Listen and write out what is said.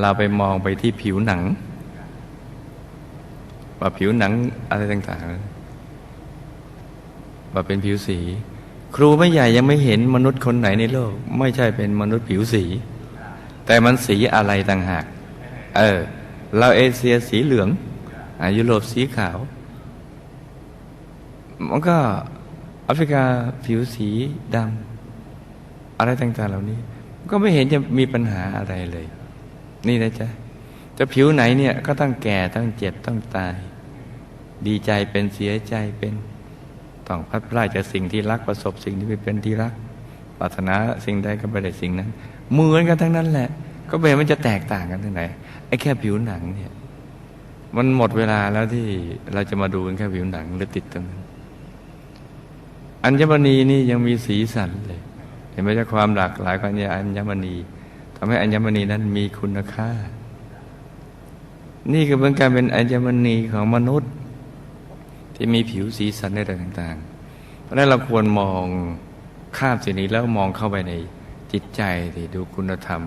เราไปมองไปที่ผิวหนัง ว่าผิวหนังอะไรต่างๆ ว่าเป็นผิวสี ครูไม่ใหญ่ยังไม่เห็นมนุษย์คนไหนในโลก ไม่ใช่เป็นมนุษย์ผิวสี แต่มันสีอะไรต่างหาก เออ เราเอเชียสีเหลืองอยุโรปสีขาว มันก็แอฟริกาผิวสีดำอะไรต่างๆเหล่านี้ ก็ไม่เห็นจะมีปัญหาอะไรเลย นี่นะจ๊ะจะผิวไหนเนี่ยก็ต้องแก่ต้องเจ็บต้องตาย ดีใจเป็นเสียใจเป็นต้องพัดพลาดจากสิ่งที่รักประสบสิ่งที่ไม่เป็นที่รักปรารถนาสิ่งใดก็ไม่ได้สิ่งนั้นเหมือนกันทั้งนั้นแหละ ก็ไม่เห็นมันจะแตกต่างกันตรงไหนไอ้แค่ผิวหนังเนี่ย มันหมดเวลาแล้วที่เราจะมาดูแค่ผิวหนังหรือติดตรงนั้น อัญมณีนี่ยังมีสีสันเลย เห็นไหมจ๊ะความหลากหลายของอัญมณีำให้อัญมณีนั้นมีคุณค่า นี่คือเป็นการเป็นอัญมณีของมนุษย์ ที่มีผิวสีสันในต่างๆ เพราะนั้นเราควรมองข้ามสิ่งนี้แล้วมองเข้าไปในจิตใจที่ดูคุณธรรม